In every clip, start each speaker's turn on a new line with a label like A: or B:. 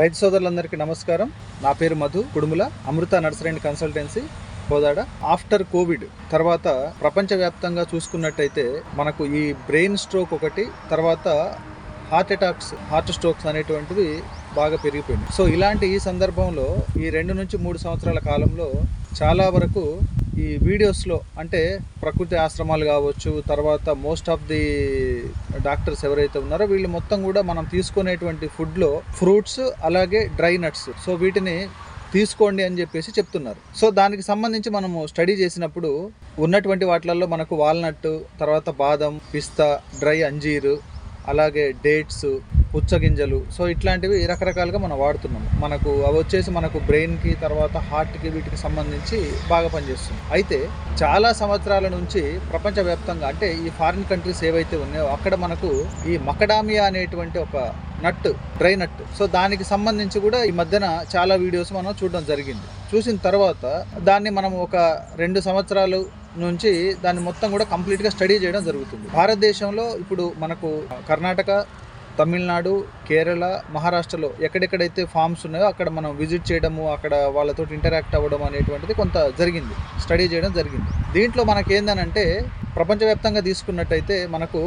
A: రైతు సోదరులందరికీ నమస్కారం. నా పేరు Madhu Kudumula Amrutha nursery and consultancy Kodad after covid తర్వాత ప్రపంచవ్యాప్తంగా చూసుకున్నట్టయితే మనకు ఈ బ్రెయిన్ స్ట్రోక్ ఒకటి తర్వాత హార్ట్ అటాక్స్ హార్ట్ స్ట్రోక్స్ అనేటువంటివి బాగా పెరిగిపోయింది. సో ఇలాంటి ఈ సందర్భంలో ఈ రెండు నుంచి మూడు సంవత్సరాల కాలంలో చాలా వరకు ఈ వీడియోస్లో అంటే ప్రకృతి ఆశ్రమాలు కావచ్చు తర్వాత మోస్ట్ ఆఫ్ ది డాక్టర్స్ ఎవరైతే ఉన్నారో వీళ్ళు మొత్తం కూడా మనం తీసుకునేటువంటి ఫుడ్లో ఫ్రూట్స్ అలాగే డ్రై నట్స్. సో వీటిని తీసుకోండి అని చెప్పేసి చెప్తున్నారు. సో దానికి సంబంధించి మనము స్టడీ చేసినప్పుడు ఉన్నటువంటి వాటిలలో మనకు వాల్నట్ తర్వాత బాదం పిస్తా డ్రై అంజీరు అలాగే డేట్స్ పుచ్చగింజలు. సో ఇట్లాంటివి రకరకాలుగా మనం వాడుతున్నాం మనకు అవి వచ్చేసి మనకు బ్రెయిన్కి తర్వాత హార్ట్కి వీటికి సంబంధించి బాగా పనిచేస్తుంది అయితే చాలా సంవత్సరాల నుంచి ప్రపంచవ్యాప్తంగా అంటే ఈ ఫారిన్ కంట్రీస్ ఏవైతే ఉన్నాయో అక్కడ మనకు ఈ మకడామియా అనేటువంటి ఒక నట్ డ్రై నట్. సో దానికి సంబంధించి కూడా ఈ మధ్యన చాలా వీడియోస్ మనం చూడడం జరిగింది. చూసిన తర్వాత దాన్ని మనం ఒక రెండు సంవత్సరాలు నుంచి దాన్ని మొత్తం కూడా కంప్లీట్గా స్టడీ చేయడం జరుగుతుంది. భారతదేశంలో ఇప్పుడు మనకు కర్ణాటక తమిళనాడు కేరళ మహారాష్ట్రలో ఎక్కడెక్కడైతే ఫామ్స్ ఉన్నాయో అక్కడ మనం విజిట్ చేయడము అక్కడ వాళ్ళతో ఇంటరాక్ట్ అవ్వడం అనేటువంటిది కొంత జరిగింది. స్టడీ చేయడం జరిగింది. దీంట్లో మనకి ఏందనంటే ప్రపంచవ్యాప్తంగా తీసుకున్నట్టయితే మనకు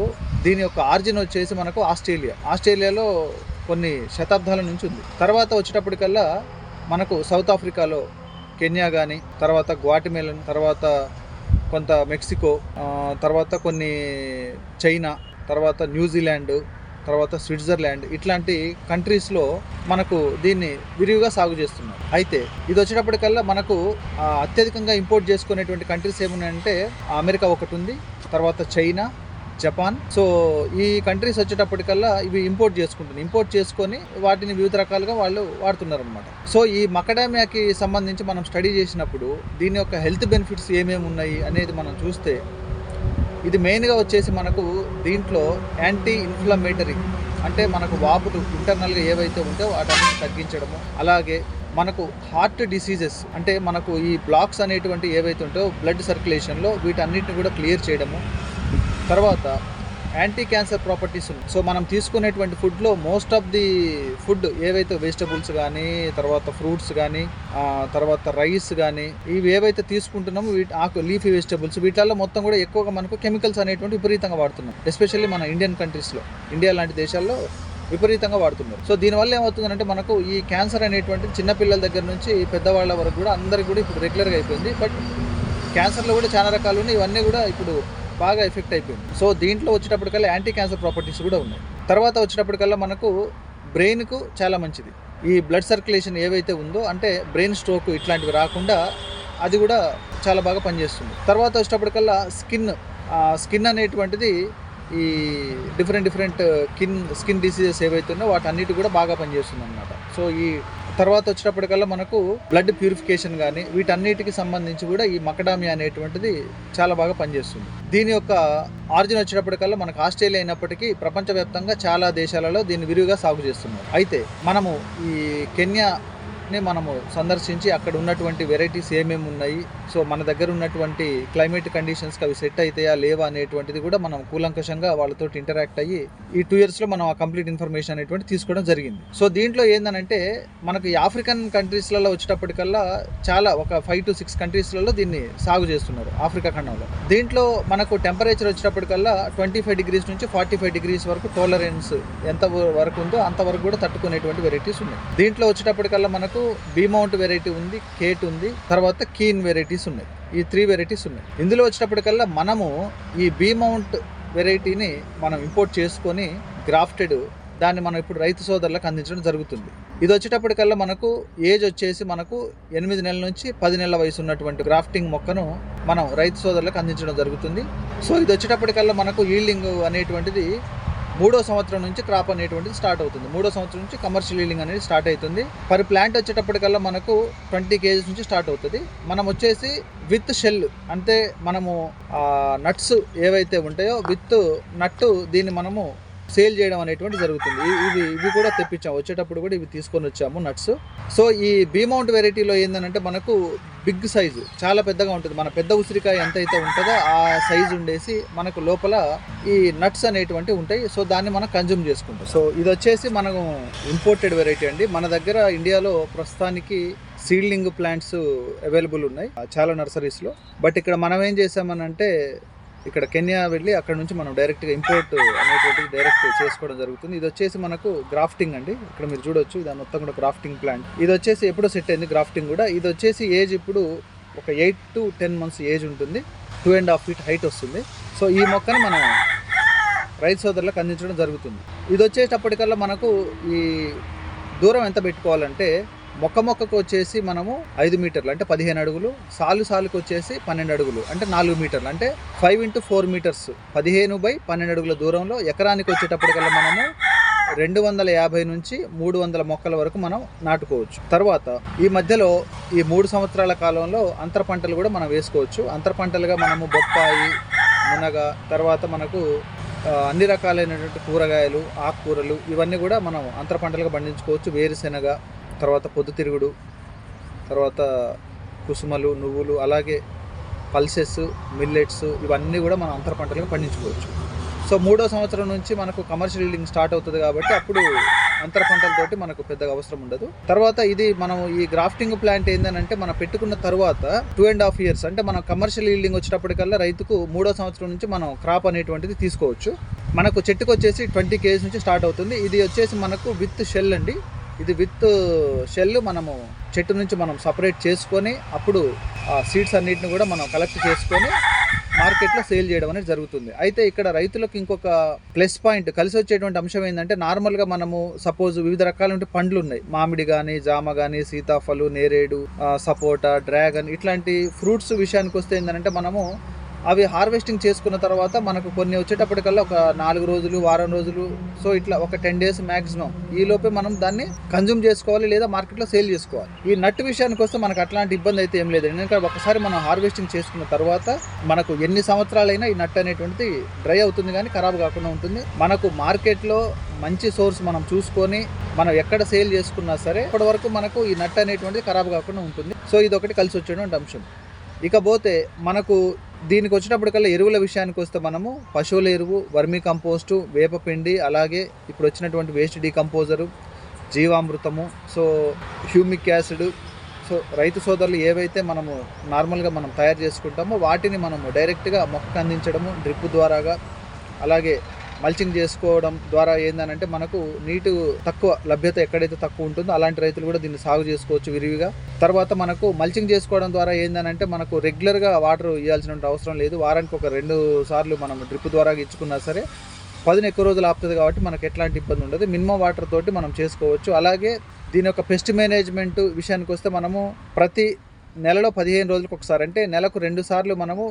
A: దీని యొక్క ఆర్జిన్ వచ్చేసి మనకు ఆస్ట్రేలియా. ఆస్ట్రేలియాలో కొన్ని శతాబ్దాల నుంచి ఉంది. తర్వాత వచ్చేటప్పటికల్లా మనకు సౌత్ ఆఫ్రికాలో కెన్యా కానీ తర్వాత గ్వాటిమేలన్ తర్వాత కొంత మెక్సికో తర్వాత కొన్ని చైనా తర్వాత న్యూజిలాండ్ తర్వాత స్విట్జర్లాండ్ ఇట్లాంటి కంట్రీస్లో మనకు దీన్ని విరివిగా సాగు చేస్తున్నారు. అయితే ఇది వచ్చేటప్పటికల్లా మనకు అత్యధికంగా ఇంపోర్ట్ చేసుకునేటువంటి కంట్రీస్ ఏమున్నాయంటే అమెరికా ఒకటి ఉంది తర్వాత చైనా జపాన్. సో ఈ కంట్రీస్ వచ్చేటప్పటికల్లా ఇవి ఇంపోర్ట్ చేసుకుంటున్నారు ఇంపోర్ట్ చేసుకొని వాటిని వివిధ రకాలుగా వాళ్ళు వాడుతున్నారు అనమాట సో ఈ మకడామియాకి సంబంధించి మనం స్టడీ చేసినప్పుడు దీని యొక్క హెల్త్ బెనిఫిట్స్ ఏమేమి ఉన్నాయి అనేది మనం చూస్తే ఇది మెయిన్గా వచ్చేసి మనకు దీంట్లో యాంటీ ఇన్ఫ్లమేటరీ అంటే మనకు వాపులు ఇంటర్నల్గా ఏవైతే ఉంటే వాటన్ని తగ్గించడము. అలాగే మనకు హార్ట్ డిసీజెస్ అంటే మనకు ఈ బ్లాక్స్ అనేటువంటి ఏవైతే ఉంటాయో బ్లడ్ సర్క్యులేషన్లో వీటన్నిటిని కూడా క్లియర్ చేయడము. తర్వాత యాంటీ క్యాన్సర్ ప్రాపర్టీస్ ఉన్నాయి. సో మనం తీసుకునేటువంటి ఫుడ్లో మోస్ట్ ఆఫ్ ది ఫుడ్ ఏవైతే వెజిటబుల్స్ కానీ తర్వాత ఫ్రూట్స్ కానీ తర్వాత రైస్ కానీ ఇవి ఏవైతే తీసుకుంటున్నామో వీటి ఆకు లీఫీ వెజిటబుల్స్ వీటిల్లో మొత్తం కూడా ఎక్కువగా మనకు కెమికల్స్ అనేటువంటి విపరీతంగా వాడుతున్నాం. ఎస్పెషల్లీ మన ఇండియన్ కంట్రీస్లో ఇండియా లాంటి దేశాల్లో విపరీతంగా వాడుతున్నారు. సో దీనివల్ల ఏమవుతుందంటే మనకు ఈ క్యాన్సర్ అనేటువంటి చిన్నపిల్లల దగ్గర నుంచి పెద్దవాళ్ళ వరకు కూడా అందరికి కూడా ఇప్పుడు రెగ్యులర్గా అయిపోయింది. బట్ క్యాన్సర్లో కూడా చాలా రకాలు ఉన్నాయి. ఇవన్నీ కూడా ఇప్పుడు బాగా ఎఫెక్ట్ అయిపోయింది. సో దీంట్లో వచ్చేటప్పటికల్లా యాంటీ క్యాన్సర్ ప్రాపర్టీస్ కూడా ఉన్నాయి. తర్వాత వచ్చేటప్పటికల్లా మనకు బ్రెయిన్కు చాలా మంచిది. ఈ బ్లడ్ సర్క్యులేషన్ ఏవైతే ఉందో అంటే బ్రెయిన్ స్ట్రోక్ ఇట్లాంటివి రాకుండా అది కూడా చాలా బాగా పనిచేస్తుంది. తర్వాత వచ్చేటప్పటికల్లా స్కిన్ స్కిన్ అనేటువంటిది ఈ different different skin skin diseases ఏవైతే ఉన్నాయో వాటన్నిటి కూడా బాగా పనిచేస్తుంది అనమాట సో ఈ తర్వాత వచ్చినప్పటికల్లా మనకు బ్లడ్ ప్యూరిఫికేషన్ కానీ వీటన్నిటికి సంబంధించి కూడా ఈ మకడామియా అనేటువంటిది చాలా బాగా పనిచేస్తుంది. దీని యొక్క ఆరిజిన్ వచ్చేటప్పటికల్లా మనకు ఆస్ట్రేలియా అయినప్పటికీ ప్రపంచవ్యాప్తంగా చాలా దేశాలలో దీన్ని విరివిగా సాగు చేస్తున్నారు. అయితే మనము ఈ కెన్యా వాటిని మనము సందర్శించి అక్కడ ఉన్నటువంటి వెరైటీస్ ఏమేమి ఉన్నాయి సో మన దగ్గర ఉన్నటువంటి క్లైమేట్ కండిషన్స్కి అవి సెట్ అవుతాయా లేవా అనేటువంటిది కూడా మనం కూలంకషంగా వాళ్ళతో ఇంటరాక్ట్ అయ్యి ఈ టూ ఇయర్స్లో మనం ఆ కంప్లీట్ ఇన్ఫర్మేషన్ అనేటువంటి తీసుకోవడం జరిగింది. సో దీంట్లో ఏంటంటే మనకు ఆఫ్రికన్ కంట్రీస్లలో వచ్చేటప్పటికల్లా చాలా ఒక ఫైవ్ టు సిక్స్ కంట్రీస్లలో దీన్ని సాగు చేస్తున్నారు ఆఫ్రికా ఖండంలో. దీంట్లో మనకు టెంపరేచర్ వచ్చేటప్పటికల్లా ట్వంటీ ఫైవ్ డిగ్రీస్ నుంచి ఫార్టీ ఫైవ్ డిగ్రీస్ వరకు టోలరెన్స్ ఎంత వరకు ఉందో అంతవరకు కూడా తట్టుకునేటువంటి వెరైటీస్ ఉన్నాయి. దీంట్లో వచ్చేటప్పటికల్లా మనకు బీమౌంట్ వెరైటీ ఉంది కేట్ ఉంది తర్వాత కీన్ వెరైటీస్ ఉన్నాయి. ఈ త్రీ వెరైటీస్ ఉన్నాయి. ఇందులో వచ్చేటప్పటికల్లా మనము ఈ బీమౌంట్ వెరైటీని మనం ఇంపోర్ట్ చేసుకొని గ్రాఫ్టెడ్ దాన్ని మనం ఇప్పుడు రైతు సోదరులకు అందించడం జరుగుతుంది. ఇది వచ్చేటప్పటికల్లా మనకు ఏజ్ వచ్చేసి మనకు ఎనిమిది నెలల నుంచి పది నెలల వయసు ఉన్నటువంటి గ్రాఫ్టింగ్ మొక్కను మనం రైతు సోదరులకు అందించడం జరుగుతుంది. సో ఇది వచ్చేటప్పటికల్లా మనకు ఈల్డింగ్ అనేటువంటిది మూడో సంవత్సరం నుంచి క్రాప్ అనేటువంటిది స్టార్ట్ అవుతుంది. మూడో సంవత్సరం నుంచి కమర్షియల్ ఈల్డింగ్ అనేది స్టార్ట్ అవుతుంది. పర్ ప్లాంట్ వచ్చేటప్పటికల్లా మనకు ట్వంటీ కేజీస్ నుంచి స్టార్ట్ అవుతుంది. మనం వచ్చేసి విత్ షెల్ అంటే మనము నట్స్ ఏవైతే ఉంటాయో విత్ నట్టు దీన్ని మనము సేల్ చేయడం అనేటువంటి జరుగుతుంది. ఇవి ఇవి కూడా తెప్పించాము వచ్చేటప్పుడు కూడా ఇవి తీసుకొని వచ్చాము నట్స్ సో ఈ బీమౌంట్ వెరైటీలో ఏంటంటే మనకు బిగ్ సైజు చాలా పెద్దగా ఉంటుంది. మన పెద్ద ఉసిరికాయ ఎంత అయితే ఉంటుందో ఆ సైజు ఉండేసి మనకు లోపల ఈ నట్స్ అనేటువంటి ఉంటాయి. సో దాన్ని మనం కన్జ్యూమ్ చేసుకుంటాం. సో ఇది వచ్చేసి మనం ఇంపోర్టెడ్ వెరైటీ అండి. మన దగ్గర ఇండియాలో ప్రస్తుతానికి సీడ్లింగ్ ప్లాంట్స్ అవైలబుల్ ఉన్నాయి. చాలా నర్సరీస్లో బట్ ఇక్కడ మనం ఏం చేసామనంటే ఇక్కడ కెన్యా వెళ్ళి అక్కడ నుంచి మనం డైరెక్ట్గా ఇంపోర్ట్ అనేటువంటిది డైరెక్ట్ చేసుకోవడం జరుగుతుంది. ఇది వచ్చేసి మనకు గ్రాఫ్టింగ్ అండి. ఇక్కడ మీరు చూడొచ్చు ఇది మొత్తం కూడా గ్రాఫ్టింగ్ ప్లాంట్. ఇది వచ్చేసి ఎప్పుడో సెట్ అయింది గ్రాఫ్టింగ్ కూడా. ఇది వచ్చేసి ఏజ్ ఇప్పుడు ఒక eight to ten months age ఉంటుంది. Two and half feet height వస్తుంది. సో ఈ మొక్కను మనం రైతు సోదరులకు అందించడం జరుగుతుంది. ఇది వచ్చేటప్పటికల్లా మనకు ఈ దూరం ఎంత పెట్టుకోవాలంటే మొక్క మొక్కకు వచ్చేసి మనము ఐదు మీటర్లు అంటే పదిహేను అడుగులు. సాలు సాలుకు వచ్చేసి పన్నెండు అడుగులు అంటే నాలుగు మీటర్లు అంటే ఫైవ్ ఇంటూ ఫోర్ మీటర్స్ పదిహేను బై పన్నెండు అడుగుల దూరంలో ఎకరానికి వచ్చేటప్పటికల్లా మనము రెండు వందల యాభై నుంచి మూడు వందల మొక్కల వరకు మనం నాటుకోవచ్చు. తర్వాత ఈ మధ్యలో ఈ మూడు సంవత్సరాల కాలంలో అంతర పంటలు కూడా మనం వేసుకోవచ్చు. అంతర పంటలుగా మనము బొప్పాయి మునగ తర్వాత మనకు అన్ని రకాలైనటువంటి కూరగాయలు ఆకుకూరలు ఇవన్నీ కూడా మనం అంతర పంటలుగా పండించుకోవచ్చు. వేరుశెనగ తర్వాత పొద్దుతిరుగుడు తర్వాత కుసుమలు నువ్వులు అలాగే పల్సెస్ మిల్లెట్స్ ఇవన్నీ కూడా మనం అంతర పంటలుగా పండించుకోవచ్చు. సో మూడో సంవత్సరం నుంచి మనకు కమర్షియల్ ఈల్డింగ్ స్టార్ట్ అవుతుంది కాబట్టి అప్పుడు అంతర పంటలతోటి మనకు పెద్దగా అవసరం ఉండదు. తర్వాత ఇది మనం ఈ గ్రాఫ్టింగ్ ప్లాంట్ ఏంటంటే మనం పెట్టుకున్న తర్వాత టూ అండ్ హాఫ్ ఇయర్స్ అంటే మనం కమర్షియల్ ఈల్డింగ్ వచ్చేటప్పటికల్లా రైతుకు మూడో సంవత్సరం నుంచి మనం క్రాప్ అనేటువంటిది తీసుకోవచ్చు. మనకు చెట్టుకు వచ్చేసి ట్వంటీ కేజీ నుంచి స్టార్ట్ అవుతుంది. ఇది వచ్చేసి మనకు విత్ షెల్ అండి. ఇది విత్ షెల్ మనము చెట్టు నుంచి మనం సపరేట్ చేసుకొని అప్పుడు ఆ సీడ్స్ అన్నిటిని కూడా మనం కలెక్ట్ చేసుకొని మార్కెట్లో సేల్ చేయడం అనేది జరుగుతుంది. అయితే ఇక్కడ రైతులకు ఇంకొక ప్లస్ పాయింట్ కలిసి వచ్చేటువంటి అంశం ఏంటంటే నార్మల్గా మనము సపోజ్ వివిధ రకాల పండ్లు ఉన్నాయి. మామిడి కానీ జామ కానీ సీతాఫలు నేరేడు సపోటా డ్రాగన్ ఇట్లాంటి ఫ్రూట్స్ విషయానికి వస్తే ఏంటంటే మనము అవి హార్వెస్టింగ్ చేసుకున్న తర్వాత మనకు కొన్ని వచ్చేటప్పటికల్లా ఒక నాలుగు రోజులు వారం రోజులు సో ఇట్లా ఒక టెన్ డేస్ మ్యాక్సిమం ఈ లోపే మనం దాన్ని కన్జ్యూమ్ చేసుకోవాలి లేదా మార్కెట్లో సేల్ చేసుకోవాలి. ఈ నట్ విషయానికి వస్తే మనకు అట్లాంటి ఇబ్బంది అయితే ఏం లేదు. ఎందుకంటే ఒకసారి మనం హార్వెస్టింగ్ చేసుకున్న తర్వాత మనకు ఎన్ని సంవత్సరాలైనా ఈ నట్ అనేటువంటిది డ్రై అవుతుంది కానీ ఖరాబ్ కాకుండా ఉంటుంది. మనకు మార్కెట్లో మంచి సోర్స్ మనం చూసుకొని మనం ఎక్కడ సేల్ చేసుకున్నా సరే ఇప్పటి వరకు మనకు ఈ నట్ అనేటువంటిది ఖరాబ్ కాకుండా ఉంటుంది. సో ఇది ఒకటి కలిసి వచ్చేటువంటి అంశం. ఇకపోతే మనకు దీనికి వచ్చినప్పటికల్లా ఎరువుల విషయానికి వస్తే మనము పశువుల ఎరువు వర్మీ కంపోస్టు వేపపిండి అలాగే ఇప్పుడు వచ్చినటువంటి వేస్ట్ డీకంపోజరు జీవామృతము సో హ్యూమిక్ యాసిడ్ సో రైతు సోదరులు ఏవైతే మనము నార్మల్గా మనం తయారు చేసుకుంటామో వాటిని మనము డైరెక్ట్గా మొక్కకు అందించడము డ్రిప్ ద్వారాగా అలాగే మల్చింగ్ చేసుకోవడం ద్వారా ఏందనంటే మనకు నీటు తక్కువ లభ్యత ఎక్కడైతే తక్కువ ఉంటుందో అలాంటి రైతులు కూడా దీన్ని సాగు చేసుకోవచ్చు విరివిగా. తర్వాత మనకు మల్చింగ్ చేసుకోవడం ద్వారా ఏందనంటే మనకు రెగ్యులర్గా వాటర్ ఇవ్వాల్సిన అవసరం లేదు. వారానికి ఒక రెండు సార్లు మనం డ్రిప్ ద్వారా ఇచ్చుకున్నా సరే పదిని ఎక్కువ రోజులు ఆపుతుంది కాబట్టి మనకు ఎట్లాంటి ఇబ్బంది ఉండదు. మినిమం వాటర్ తోటి మనం చేసుకోవచ్చు. అలాగే దీని యొక్క పెస్ట్ మేనేజ్మెంట్ విషయానికి వస్తే మనము ప్రతి నెలలో పదిహేను రోజులకు ఒకసారి అంటే నెలకు రెండు సార్లు మనము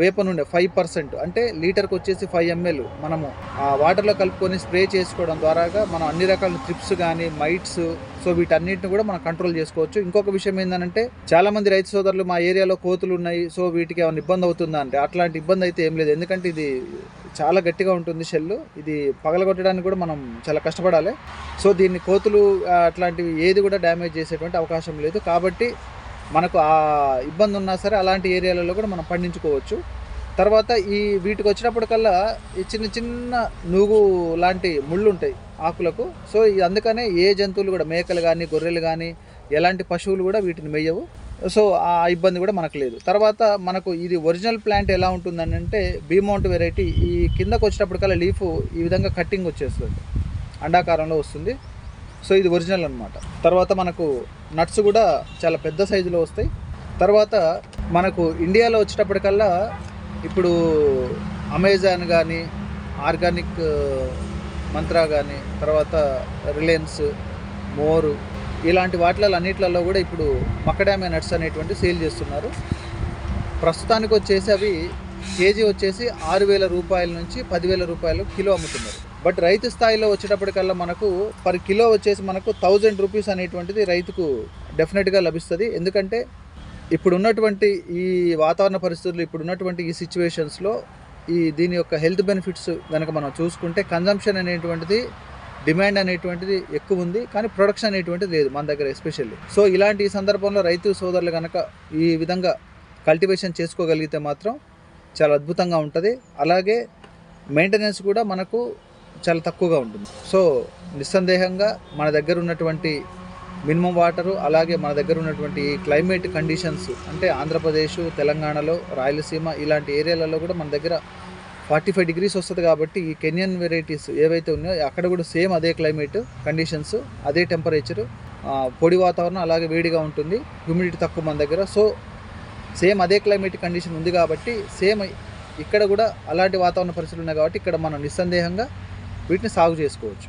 A: వేప నూనె ఫైవ్ పర్సెంట్ అంటే లీటర్కి వచ్చేసి ఫైవ్ ఎంఎల్ మనము ఆ వాటర్లో కలుపుకొని స్ప్రే చేసుకోవడం ద్వారాగా మనం అన్ని రకాల ట్రిప్స్ కానీ మైట్స్ సో వీటన్నిటిని కూడా మనం కంట్రోల్ చేసుకోవచ్చు. ఇంకొక విషయం ఏంటంటే చాలా మంది రైతు సోదరులు మా ఏరియాలో కోతులు ఉన్నాయి సో వీటికి ఏమైనా ఇబ్బంది అవుతుందా అంటే అట్లాంటి ఇబ్బంది అయితే ఏం లేదు. ఎందుకంటే ఇది చాలా గట్టిగా ఉంటుంది షెల్ ఇది పగలగొట్టడానికి కూడా మనం చాలా కష్టపడాలి. సో దీన్ని కోతులు అట్లాంటివి ఏది కూడా డ్యామేజ్ చేసేటువంటి అవకాశం లేదు. కాబట్టి మనకు ఆ ఇబ్బంది ఉన్నా సరే అలాంటి ఏరియాలలో కూడా మనం పండించుకోవచ్చు. తర్వాత ఈ వీటికి వచ్చినప్పటికల్లా ఈ చిన్న చిన్న నువ్వు లాంటి ముళ్ళు ఉంటాయి ఆకులకు. సో అందుకనే ఏ జంతువులు కూడా మేకలు కానీ గొర్రెలు కానీ ఎలాంటి పశువులు కూడా వీటిని మెయ్యవు సో ఆ ఇబ్బంది కూడా మనకు లేదు. తర్వాత మనకు ఇది ఒరిజినల్ ప్లాంట్ ఎలా ఉంటుందని అంటే బీమౌంట్ వెరైటీ ఈ కిందకు వచ్చేటప్పటికల్లా లీఫ్ ఈ విధంగా కట్టింగ్ వచ్చేస్తుంది. అండాకారంలో వస్తుంది. సో ఇది ఒరిజినల్ అనమాట తర్వాత మనకు నట్స్ కూడా చాలా పెద్ద సైజులో వస్తాయి. తర్వాత మనకు ఇండియాలో వచ్చేటప్పటికల్లా ఇప్పుడు అమెజాన్ కానీ ఆర్గానిక్ మంత్రా కానీ తర్వాత రిలయన్స్ మోరు ఇలాంటి వాటిలలో అన్నిట్లలో కూడా ఇప్పుడు మక్కడామే నట్స్ అనేటువంటి సేల్ చేస్తున్నారు. ప్రస్తుతానికి వచ్చేసి అవి కేజీ వచ్చేసి ఆరు వేల రూపాయల నుంచి పదివేల రూపాయలు కిలో అమ్ముతున్నారు. బట్ రైతు స్థాయిలో వచ్చేటప్పటికల్లా మనకు పర్ కిలో వచ్చేసి మనకు థౌజండ్ రూపీస్ అనేటువంటిది రైతుకు డెఫినెట్గా లభిస్తుంది. ఎందుకంటే ఇప్పుడు ఉన్నటువంటి ఈ వాతావరణ పరిస్థితులు ఇప్పుడు ఉన్నటువంటి ఈ సిచ్యువేషన్స్లో ఈ దీని యొక్క హెల్త్ బెనిఫిట్స్ కనుక మనం చూసుకుంటే కన్జంప్షన్ అనేటువంటిది డిమాండ్ అనేటువంటిది ఎక్కువ ఉంది. కానీ ప్రొడక్షన్ అనేటువంటిది లేదు మన దగ్గర ఎస్పెషల్లీ. సో ఇలాంటి సందర్భంలో రైతు సోదరులు కనుక ఈ విధంగా కల్టివేషన్ చేసుకోగలిగితే మాత్రం చాలా అద్భుతంగా ఉంటుంది. అలాగే మెయింటెనెన్స్ కూడా మనకు చాలా తక్కువగా ఉంటుంది. సో నిస్సందేహంగా మన దగ్గర ఉన్నటువంటి మినిమం వాటరు అలాగే మన దగ్గర ఉన్నటువంటి క్లైమేట్ కండిషన్స్ అంటే ఆంధ్రప్రదేశ్ తెలంగాణలో రాయలసీమ ఇలాంటి ఏరియాలలో కూడా మన దగ్గర ఫార్టీ ఫైవ్ డిగ్రీస్ వస్తుంది కాబట్టి ఈ కెన్యన్ వెరైటీస్ ఏవైతే ఉన్నాయో అక్కడ కూడా సేమ్ అదే క్లైమేట్ కండిషన్స్ అదే టెంపరేచరు పొడి వాతావరణం అలాగే వేడిగా ఉంటుంది హ్యూమిడిటీ తక్కువ మన దగ్గర. సో సేమ్ అదే క్లైమేట్ కండిషన్ ఉంది కాబట్టి సేమ్ ఇక్కడ కూడా అలాంటి వాతావరణ పరిస్థితులు ఉన్నాయి కాబట్టి ఇక్కడ మనం నిస్సందేహంగా వీటిని సాగు చేసుకోవచ్చు.